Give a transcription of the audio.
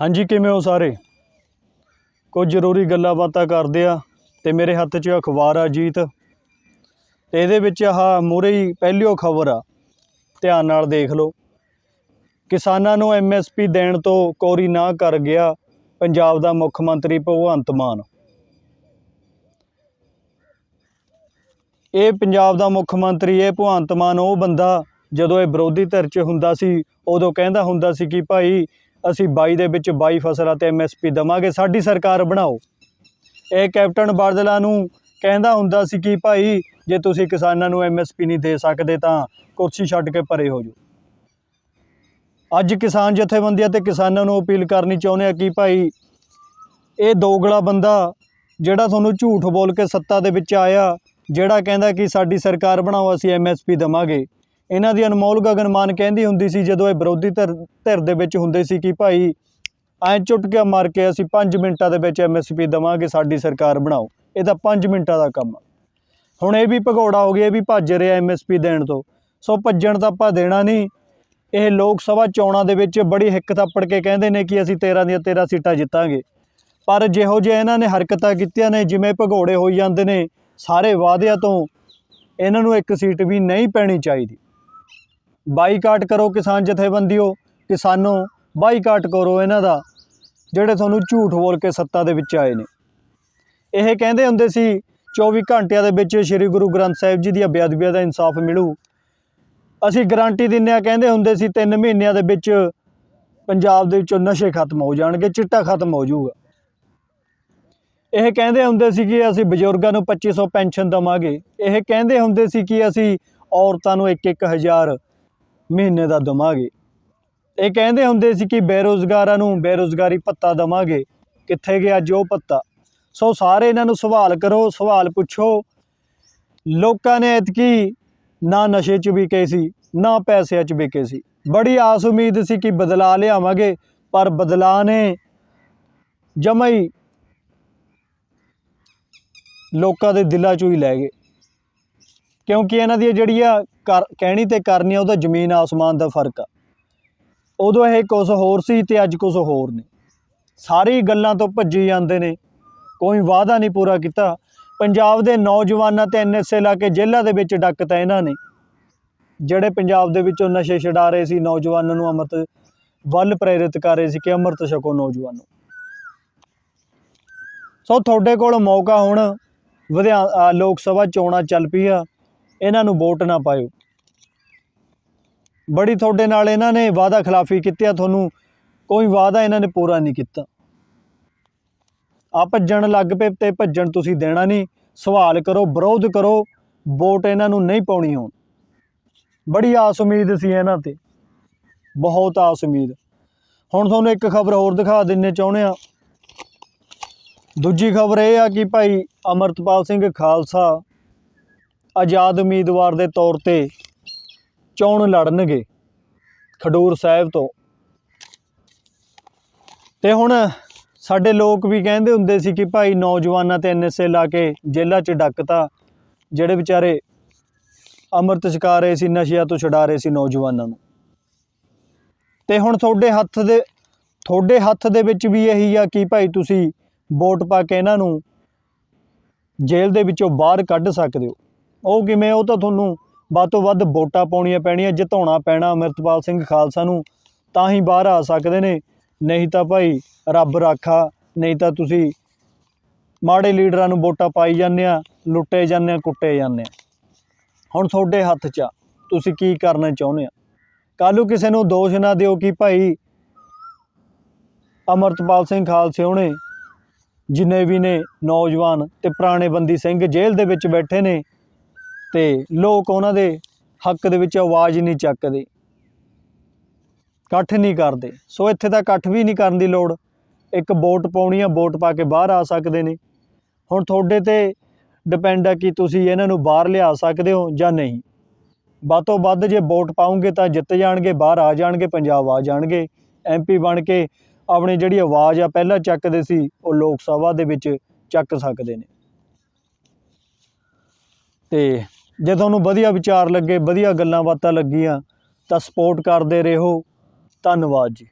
ਹਾਂਜੀ, ਕਿਵੇਂ ਹੋ ਸਾਰੇ? ਕੁਝ ਜ਼ਰੂਰੀ ਗੱਲਾਂ ਬਾਤਾਂ ਕਰਦੇ ਆ ਤੇ ਮੇਰੇ ਹੱਥ 'ਚ ਅਖਬਾਰ ਆ ਜੀਤ। ਤੇ ਇਹਦੇ ਵਿੱਚ ਆਹ ਮੂਹਰੇ ਹੀ ਪਹਿਲਿਓ ਖਬਰ ਆ। ਧਿਆਨ ਨਾਲ ਦੇਖ ਲਓ। ਕਿਸਾਨਾਂ ਨੂੰ ਐਮਐਸਪੀ ਦੇਣ ਤੋਂ ਕੋਰੀ ਨਾ ਕਰ ਗਿਆ ਪੰਜਾਬ ਦਾ ਮੁੱਖ ਮੰਤਰੀ ਭਗਵੰਤ ਮਾਨ। ਇਹ ਪੰਜਾਬ ਦਾ ਮੁੱਖ ਮੰਤਰੀ ਇਹ ਭਗਵੰਤ ਮਾਨ, ਉਹ ਬੰਦਾ ਜਦੋਂ ਇਹ ਵਿਰੋਧੀ ਧਿਰ 'ਚ ਹੁੰਦਾ ਸੀ, ਉਦੋਂ ਕਹਿੰਦਾ ਹੁੰਦਾ ਸੀ ਕਿ ਭਾਈ ਅਸੀਂ 22 ਦੇ ਵਿੱਚ 22 ਫਸਲਾਂ ਤੇ ਐਮਐਸਪੀ ਦਵਾਂਗੇ। ਸਾਡੀ ਸਰਕਾਰ ਬਣਾਓ। ਇਹ ਕੈਪਟਨ ਬਾਦਲਾਂ ਨੂੰ ਕਹਿੰਦਾ ਹੁੰਦਾ ਸੀ ਕਿ ਭਾਈ, ਜੇ ਤੁਸੀਂ ਕਿਸਾਨਾਂ ਨੂੰ ਐਮਐਸਪੀ ਨਹੀਂ ਦੇ ਸਕਦੇ ਤਾਂ ਕੁਰਸੀ ਛੱਡ ਕੇ ਪਰੇ ਹੋ ਜਾਓ। ਅੱਜ ਕਿਸਾਨ ਜਥੇਬੰਦੀਆਂ ਤੇ ਕਿਸਾਨਾਂ ਨੂੰ ਅਪੀਲ ਕਰਨੀ ਚਾਹੁੰਦੇ ਆ ਕਿ ਭਾਈ, ਇਹ ਦੋਗਲਾ ਬੰਦਾ ਜਿਹੜਾ ਤੁਹਾਨੂੰ ਝੂਠ ਬੋਲ ਕੇ ਸੱਤਾ ਦੇ ਵਿੱਚ ਆਇਆ, ਜਿਹੜਾ ਕਹਿੰਦਾ ਕਿ ਸਾਡੀ ਸਰਕਾਰ ਬਣਾਓ, ਅਸੀਂ ਐਮਐਸਪੀ ਦਵਾਂਗੇ। ਇਹਨਾਂ ਦੀ ਅਨਮੋਲ ਗਗਨਮਾਨ ਕਹਿੰਦੀ ਹੁੰਦੀ ਸੀ ਜਦੋਂ ਇਹ ਵਿਰੋਧੀ ਧਿਰ ਧਿਰ ਦੇ ਵਿੱਚ ਹੁੰਦੇ ਸੀ ਕਿ ਭਾਈ ਐਂ ਚੁਟਕਿਆ ਮਾਰ ਕੇ ਅਸੀਂ 5 ਮਿੰਟਾਂ ਦੇ ਵਿੱਚ ਐਮਐਸਪੀ ਦਵਾਂਗੇ, ਸਾਡੀ ਸਰਕਾਰ ਬਣਾਓ। ਇਹ ਤਾਂ 5 ਮਿੰਟਾਂ ਦਾ ਕੰਮ ਆ। ਹੁਣ ਇਹ ਵੀ ਭਗੌੜਾ ਹੋ ਗਿਆ, ਇਹ ਵੀ ਭੱਜ ਰਿਹਾ ਐਮਐਸਪੀ ਦੇਣ ਤੋਂ। ਸੋ ਭੱਜਣ ਤਾਂ ਆਪਾਂ ਦੇਣਾ ਨਹੀਂ। ਇਹ ਲੋਕ ਸਭਾ ਚੋਣਾਂ ਦੇ ਵਿੱਚ ਬੜੀ ਹਿੱਕ ਥੱਪੜ ਕੇ ਕਹਿੰਦੇ ਨੇ ਕਿ ਅਸੀਂ 13 ਦੀਆਂ 13 ਸੀਟਾਂ ਜਿੱਤਾਂਗੇ। ਪਰ ਜਿਹੋ ਜਿਹੇ ਇਹਨਾਂ ਨੇ ਹਰਕਤਾਂ ਕੀਤੀਆਂ ਨੇ, ਜਿਵੇਂ ਭਗੌੜੇ ਹੋਈ ਜਾਂਦੇ ਨੇ, ਸਾਰੇ ਵਾਅਦਿਆਂ ਤੋਂ ਇਹਨਾਂ ਨੂੰ ਇੱਕ ਸੀਟ ਵੀ ਨਹੀਂ ਪੈਣੀ ਚਾਹੀਦੀ। ਬਾਈਕਾਟ ਕਰੋ ਕਿਸਾਨ ਜਥੇਬੰਦੀਓ ਕਿਸਾਨੋ, ਬਾਈਕਾਟ ਕਰੋ ਇਹਨਾਂ ਦਾ, ਜਿਹੜੇ ਤੁਹਾਨੂੰ ਝੂਠ ਬੋਲ ਕੇ ਸੱਤਾ ਦੇ ਵਿੱਚ ਆਏ ਨੇ। ਇਹ ਕਹਿੰਦੇ ਹੁੰਦੇ ਸੀ 24 ਘੰਟਿਆਂ ਦੇ ਵਿੱਚ ਸ੍ਰੀ ਗੁਰੂ ਗ੍ਰੰਥ ਸਾਹਿਬ ਜੀ ਦੀਆਂ ਬੇਅਦਬੀਆਂ ਦਾ ਇਨਸਾਫ ਮਿਲੂ। ਅਸੀਂ ਗਾਰੰਟੀ ਦਿੰਨੇ ਆ ਕਹਿੰਦੇ ਹੁੰਦੇ ਸੀ 3 ਮਹੀਨਿਆਂ ਦੇ ਵਿੱਚ ਪੰਜਾਬ ਦੇ ਵਿੱਚੋਂ ਨਸ਼ੇ ਖਤਮ ਹੋ ਜਾਣਗੇ, ਚਿੱਟਾ ਖਤਮ ਹੋ ਜਾਊਗਾ। ਇਹ ਕਹਿੰਦੇ ਹੁੰਦੇ ਸੀ ਕਿ ਅਸੀਂ ਬਜ਼ੁਰਗਾਂ ਨੂੰ 2500 ਪੈਨਸ਼ਨ ਦਵਾਂਗੇ। ਇਹ ਕਹਿੰਦੇ ਹੁੰਦੇ ਸੀ ਕਿ ਅਸੀਂ ਔਰਤਾਂ ਨੂੰ 1-1000 ਮਹੀਨੇ ਦਾ ਦਵਾਂਗੇ। ਇਹ ਕਹਿੰਦੇ ਹੁੰਦੇ ਸੀ ਕਿ ਬੇਰੋਜ਼ਗਾਰਾਂ ਨੂੰ ਬੇਰੋਜ਼ਗਾਰੀ ਭੱਤਾ ਦਵਾਂਗੇ। ਕਿੱਥੇ ਗਿਆ ਉਹ ਭੱਤਾ? ਸੋ ਸਾਰੇ ਇਹਨਾਂ ਨੂੰ ਸਵਾਲ ਕਰੋ, ਸਵਾਲ ਪੁੱਛੋ। ਲੋਕਾਂ ਨੇ ਇਤਕੀ ਨਾ ਨਸ਼ੇ 'ਚ ਵਿਕੇ ਸੀ, ਨਾ ਪੈਸਿਆਂ 'ਚ ਵਿਕੇ ਸੀ। ਬੜੀ ਆਸ ਉਮੀਦ ਸੀ ਕਿ ਬਦਲਾ ਲਿਆਵਾਂਗੇ, ਪਰ ਬਦਲਾ ਨੇ ਜਮਾਂ ਹੀ ਲੋਕਾਂ ਦੇ ਦਿਲਾਂ 'ਚੋਂ ਹੀ ਲੈ ਗਏ। ਕਿਉਂਕਿ ਇਹਨਾਂ ਦੀਆਂ ਜਿਹੜੀਆਂ ਕਹਿਣੀ ਤੇ ਕਰਨੀ ਆ, ਉਹਦਾ ਜ਼ਮੀਨ ਆਸਮਾਨ ਦਾ ਫ਼ਰਕ ਆ। ਉਦੋਂ ਇਹ ਕੁਝ ਹੋਰ ਸੀ ਤੇ ਅੱਜ ਕੁਝ ਹੋਰ ਨੇ। ਸਾਰੀ ਗੱਲਾਂ ਤੋਂ ਭੱਜੀ ਜਾਂਦੇ ਨੇ। ਕੋਈ ਵਾਅਦਾ ਨਹੀਂ ਪੂਰਾ ਕੀਤਾ। ਪੰਜਾਬ ਦੇ ਨੌਜਵਾਨਾਂ ਤੇ ਐਨਐਸਏ ਲਾ ਕੇ ਜੇਲ੍ਹਾਂ ਦੇ ਵਿੱਚ ਡੱਕਤਾ ਇਹਨਾਂ ਨੇ। ਜਿਹੜੇ ਪੰਜਾਬ ਦੇ ਵਿੱਚੋਂ ਨਸ਼ੇ ਛਡਾ ਰਹੇ ਸੀ, ਨੌਜਵਾਨਾਂ ਨੂੰ ਅੰਮ੍ਰਿਤ ਵੱਲ ਪ੍ਰੇਰਿਤ ਕਰ ਰਹੇ ਸੀ ਕਿ ਅੰਮ੍ਰਿਤ ਛਕੋ ਨੌਜਵਾਨੋ। ਸੋ ਤੁਹਾਡੇ ਕੋਲ ਮੌਕਾ ਹੁਣ, ਵਿਧਿਆ ਲੋਕ ਸਭਾ ਚੋਣਾਂ ਚੱਲ ਪਈ ਆ ਇਹਨਾਂ ਨੂੰ ਵੋਟ ਨਾ ਪਾਇਓ। ਬੜੀ ਤੁਹਾਡੇ ਨਾਲ ਇਹਨਾਂ ਨੇ ਵਾਅਦਾ ਖਿਲਾਫੀ ਕੀਤੀ ਆ, ਤੁਹਾਨੂੰ ਕੋਈ ਵਾਅਦਾ ਇਹਨਾਂ ਨੇ ਪੂਰਾ ਨਹੀਂ ਕੀਤਾ। ਆ ਭੱਜਣ ਲੱਗ ਪਏ ਤੇ ਭੱਜਣ ਤੁਸੀਂ ਦੇਣਾ ਨਹੀਂ। ਸਵਾਲ ਕਰੋ, ਵਿਰੋਧ ਕਰੋ, ਵੋਟ ਇਹਨਾਂ ਨੂੰ ਨਹੀਂ ਪਾਉਣੀ ਹੁਣ। ਬੜੀ ਆਸ ਉਮੀਦ ਸੀ ਇਹਨਾਂ ਤੇ। ਬਹੁਤ ਆਸ ਉਮੀਦ। ਹੁਣ ਤੁਹਾਨੂੰ ਇੱਕ ਖਬਰ ਹੋਰ ਦਿਖਾ ਦਿੰਨੇ ਚਾਹੁੰਦੇ ਆ ਦੂਜੀ ਖਬਰ ਇਹ ਆ ਕਿ ਭਾਈ ਅਮਰਤਪਾਲ ਸਿੰਘ ਖਾਲਸਾ ਆਜ਼ਾਦ ਉਮੀਦਵਾਰ ਦੇ ਤੌਰ ਤੇ ਚੋਣ ਲੜਨਗੇ ਖਡੂਰ ਸਾਹਿਬ ਤੋਂ। ਤੇ ਹੁਣ ਸਾਡੇ ਲੋਕ ਵੀ ਕਹਿੰਦੇ ਹੁੰਦੇ ਸੀ ਕਿ ਭਾਈ ਨੌਜਵਾਨਾਂ ਤੇ ਐਨਐਸਏ ਲਾ ਕੇ ਜੇਲ੍ਹਾਂ 'ਚ ਡੱਕਤਾ, ਜਿਹੜੇ ਵਿਚਾਰੇ ਅੰਮ੍ਰਿਤ ਛਕਾ ਰਹੇ ਸੀ, ਨਸ਼ਿਆਂ ਤੋਂ ਛੁਡਾ ਰਹੇ ਸੀ ਨੌਜਵਾਨਾਂ ਨੂੰ। ਤੇ ਹੁਣ ਤੁਹਾਡੇ ਹੱਥ ਦੇ, ਤੁਹਾਡੇ ਹੱਥ ਦੇ ਵਿੱਚ ਵੀ ਇਹੀ ਆ ਕਿ ਭਾਈ ਤੁਸੀਂ ਵੋਟ ਪਾ ਕੇ ਇਹਨਾਂ ਨੂੰ ਜੇਲ੍ਹ ਦੇ ਵਿੱਚੋਂ ਬਾਹਰ ਕੱਢ ਸਕਦੇ ਹੋ। ਉਹ ਕਿਵੇਂ? ਉਹ ਤਾਂ ਤੁਹਾਨੂੰ ਵੱਧ ਤੋਂ ਵੱਧ ਵੋਟਾਂ ਪਾਉਣੀਆਂ ਪੈਣੀਆਂ, ਜਿਤਾਉਣਾ ਪੈਣਾ ਅਮਰਤਪਾਲ ਸਿੰਘ ਖਾਲਸਾ ਨੂੰ, ਤਾਂ ਹੀ ਬਾਹਰ ਆ ਸਕਦੇ ਨੇ। ਨਹੀਂ ਤਾਂ ਭਾਈ ਰੱਬ ਰਾਖਾ, ਨਹੀਂ ਤਾਂ ਤੁਸੀਂ ਮਾੜੇ ਲੀਡਰਾਂ ਨੂੰ ਵੋਟਾਂ ਪਾਈ ਜਾਂਦੇ ਆ, ਲੁੱਟੇ ਜਾਂਦੇ ਆ, ਕੁੱਟੇ ਜਾਂਦੇ ਆ। ਹੁਣ ਤੁਹਾਡੇ ਹੱਥ 'ਚ ਆ, ਤੁਸੀਂ ਕੀ ਕਰਨਾ ਚਾਹੁੰਦੇ ਆ? ਕੱਲ੍ਹ ਨੂੰ ਕਿਸੇ ਨੂੰ ਦੋਸ਼ ਨਾ ਦਿਓ ਕਿ ਭਾਈ ਅਮਰਤਪਾਲ ਸਿੰਘ ਖਾਲਸੇ ਉਹਨੇ ਜਿੰਨੇ ਵੀ ਨੇ ਨੌਜਵਾਨ ਤੇ ਪੁਰਾਣੇ ਬੰਦੀ ਸਿੰਘ ਜੇਲ੍ਹ ਦੇ ਵਿੱਚ ਬੈਠੇ ਨੇ ਤੇ ਲੋਕ ਉਹਨਾਂ ਦੇ ਹੱਕ ਦੇ ਵਿੱਚ ਆਵਾਜ਼ ਨਹੀਂ ਚੱਕਦੇ। ਇਕੱਠ ਨਹੀਂ ਕਰਦੇ। ਸੋ ਇੱਥੇ ਤਾਂ ਇਕੱਠ ਵੀ ਨਹੀਂ ਕਰਨ ਦੀ ਲੋੜ। ਇੱਕ ਵੋਟ ਪਾਉਣੀ ਆ, ਵੋਟ ਪਾ ਕੇ ਬਾਹਰ ਆ ਸਕਦੇ ਨੇ। ਹੁਣ ਤੁਹਾਡੇ ਤੇ ਡਿਪੈਂਡ ਆ ਕਿ ਤੁਸੀਂ ਇਹਨਾਂ ਨੂੰ ਬਾਹਰ ਲਿਆ ਸਕਦੇ ਹੋ ਜਾਂ ਨਹੀਂ। ਵੱਧ ਤੋਂ ਵੱਧ ਜੇ ਵੋਟ ਪਾਉਂਗੇ ਤਾਂ ਜਿੱਤ ਜਾਣਗੇ, ਬਾਹਰ ਆ ਜਾਣਗੇ, ਪੰਜਾਬ ਆ ਜਾਣਗੇ। ਐਮਪੀ ਬਣ ਕੇ ਆਪਣੀ ਜਿਹੜੀ ਆਵਾਜ਼ ਆ ਪਹਿਲਾਂ ਚੱਕਦੇ ਸੀ, ਉਹ ਲੋਕ ਸਭਾ ਦੇ ਵਿੱਚ ਚੱਕ ਸਕਦੇ ਨੇ। ਤੇ ਜੇ ਤੁਹਾਨੂੰ ਵਧੀਆ ਵਿਚਾਰ ਲੱਗੇ, ਵਧੀਆ ਗੱਲਾਂ ਬਾਤਾਂ ਲੱਗੀਆਂ, ਤਾਂ ਸਪੋਰਟ ਕਰਦੇ ਰਹੋ। ਧੰਨਵਾਦ ਜੀ।